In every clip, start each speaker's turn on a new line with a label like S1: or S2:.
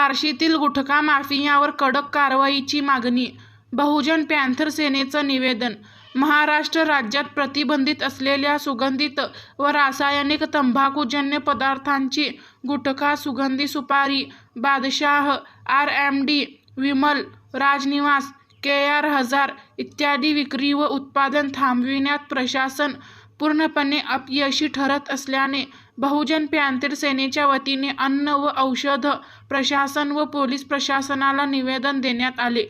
S1: बार्शीतील गुटखा माफियावर कडक कारवाईची मागणी बहुजन पॅन्थर सेनेचं निवेदन महाराष्ट्र राज्यात प्रतिबंधित असलेल्या सुगंधित व रासायनिक तंबाखूजन्य पदार्थांची गुटखा सुगंधी सुपारी Badshah R M D Vimal Rajniwas K R हजार इत्यादी विक्री व उत्पादन थांबविण्यात प्रशासन पूर्णपणे अपयशी ठरत असल्याने बहुजन पॅन्थर सेनेच्या वतीने अन्न व औषध प्रशासन व पोलीस प्रशासनाला निवेदन देण्यात आले.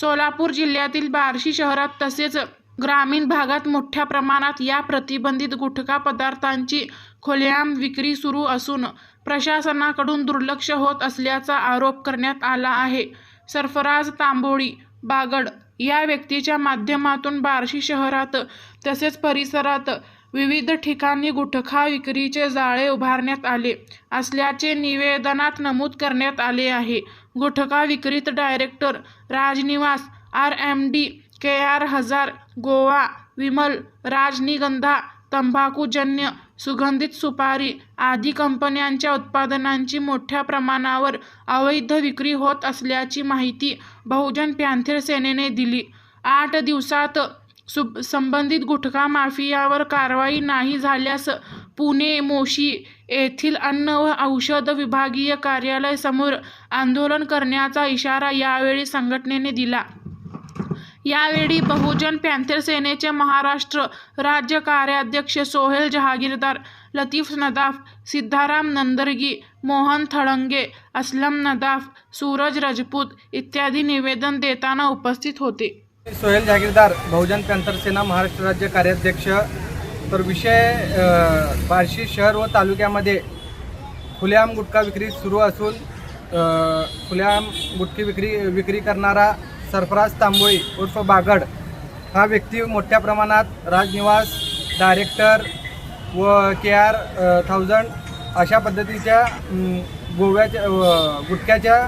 S1: सोलापूर जिल्ह्यातील बार्शी शहरात तसेच ग्रामीण भागात मोठ्या प्रमाणात या प्रतिबंधित गुटखा पदार्थांची खुलेआम विक्री सुरू असून प्रशासनाकडून दुर्लक्ष होत असल्याचा आरोप करण्यात आला आहे. सरफराज तांबोळी बागड या व्यक्तीच्या माध्यमातून बार्शी शहरात तसेच परिसरात विविध ठिकाणी गुटखा विक्रीचे जाळे उभारण्यात आले असल्याचे निवेदनात नमूद करण्यात आले आहे. गुटखा विक्रीत director Rajniwas R M D K R हजार गोवा विमल राजनिगंधा तंबाखूजन्य सुगंधित सुपारी आदी कंपन्यांच्या उत्पादनांची मोठ्या प्रमाणावर अवैध विक्री होत असल्याची माहिती बहुजन पॅन्थर सेनेने दिली. आठ दिवसात सु संबंधित गुटखा माफियावर कारवाई नाही झाल्यास पुणे मोशी येथील अन्न व औषध विभागीय कार्यालयासमोर आंदोलन करण्याचा इशारा यावेळी संघटनेने दिला. यावेळी बहुजन पॅन्थर सेनेचे महाराष्ट्र राज्य कार्याध्यक्ष सोहेल जहागीरदार लतीफ नदाफ सिद्धाराम नंदरगी मोहन थळंगे असलम नदाफ सूरज राजपूत इत्यादी निवेदन देताना उपस्थित होते.
S2: सोहेल जागीरदार बहुजन पॅंथर सेना महाराष्ट्र राज्य कार्याध्यक्ष. तर विषय बार्शी शहर व तालुक्यामध्ये खुलेआम गुटखा विक्री सुरू असून खुलेआम गुटखी विक्री विक्री करणारा सरफराज तांबोळी उर्फ बागड हा व्यक्ती मोठ्या प्रमाणात राजनिवास डायरेक्टर व के आर थाउजंड अशा पद्धतीच्या गोव्याच्या गुटख्याच्या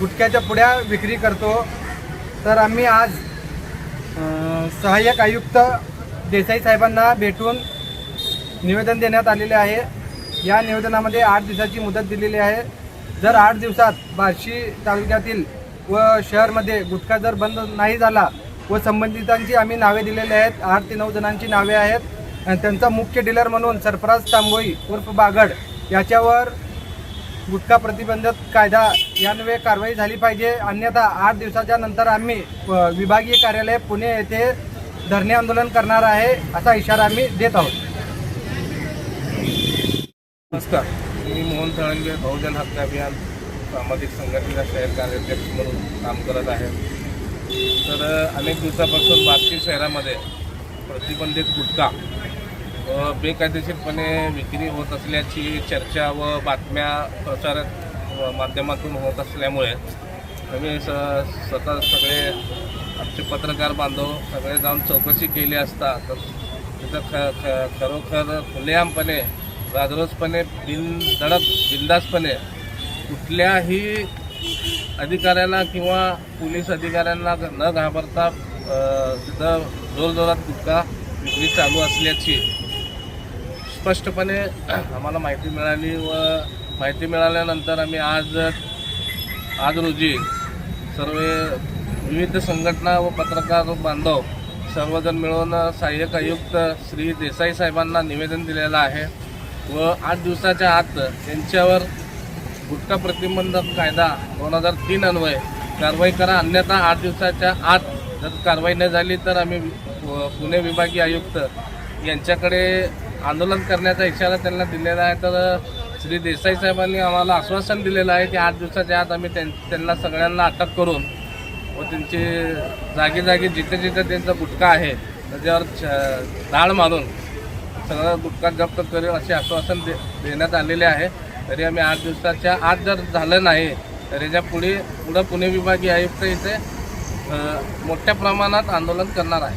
S2: गुटख्याच्या पुड्या विक्री करतो. तर आम्ही आज सहाय्यक आयुक्त देसाई साहेबांना भेटून निवेदन देण्यात आलेले आहे. या निवेदनामध्ये आठ दिवसाची मुदत दिलेली आहे. जर आठ दिवसात बार्शी तालुक्यातील व शहरमध्ये गुटखा जर बंद नाही झाला व संबंधितांची आम्ही नावे दिलेली आहेत आठ ते नऊ जणांची नावे आहेत आणि त्यांचा मुख्य डीलर म्हणून सरफराज तांबोई उर्फ बागड याच्यावर गुटखा प्रतिबंधक कायदा यान्वये कारवाई झाली पाहिजे. अन्यथा आठ दिवसाच्या नंतर आम्ही विभागीय कार्यालय पुणे येथे धरणे आंदोलन करणार आहे असा इशारा आम्ही देत आहोत.
S3: नमस्कार. मी मोहन तळंगे बहुजन हक्क अभियान सामाजिक संघटनेचा शहर कार्याध्यक्ष म्हणून काम करत आहे. तर अनेक दिवसापासून बार्शी शहरामध्ये प्रतिबंधित गुटखा बेकायदेशीरपणे विक्री होत असल्याची चर्चा व बातम्या प्रचारक माध्यमातून होत असल्यामुळे आम्ही स स्वतः सगळे आमचे पत्रकार बांधव सगळे जाऊन चौकशी केली असता तर तिथं ख ख खरोखर खुलेआमपणे राजरोजपणे बिन धडक बिंदासपणे कुठल्याही अधिकाऱ्याला किंवा पोलीस अधिकाऱ्यांना न घाबरता तिथं जोरजोरात गुटखा विक्री चालू असल्याची स्पष्टपणे आम्हाला माहिती मिळाली व माहिती मिळाल्यानंतर आम्ही आज आज रोजी सर्व विविध संघटना व पत्रकार बांधव सर्वजण मिळून सहाय्यक आयुक्त श्री देसाई साहेबांना निवेदन दिलेलं आहे व आठ दिवसाच्या आत त्यांच्यावर गुटखा प्रतिबंधक कायदा दोन हजार तीन अन्वय कारवाई करा. अन्यथा आठ दिवसाच्या आत जर कारवाई नाही झाली तर आम्ही पुणे विभागीय आयुक्त यांच्याकडे आंदोलन करण्याचा इशारा त्यांना दिलेला आहे. तर श्री देसाई साहेबांनी आम्हाला आश्वासन दिलेलं आहे की आठ दिवसाच्या आत आम्ही त्यां त्यांना सगळ्यांना अटक करून व त्यांची जागी जागी जिथे जिथे त्यांचा गुटखा आहे त्याच्यावर छ- धाड मारून सगळं गुटखा जप्त करेल असे आश्वासन दे देण्यात आलेले आहे. तरी आम्ही आठ दिवसाच्या आत जर झालं नाही तर याच्यापुढे पुढं पुणे विभागीय आयुक्त इथे मोठ्या प्रमाणात आंदोलन करणार आहे.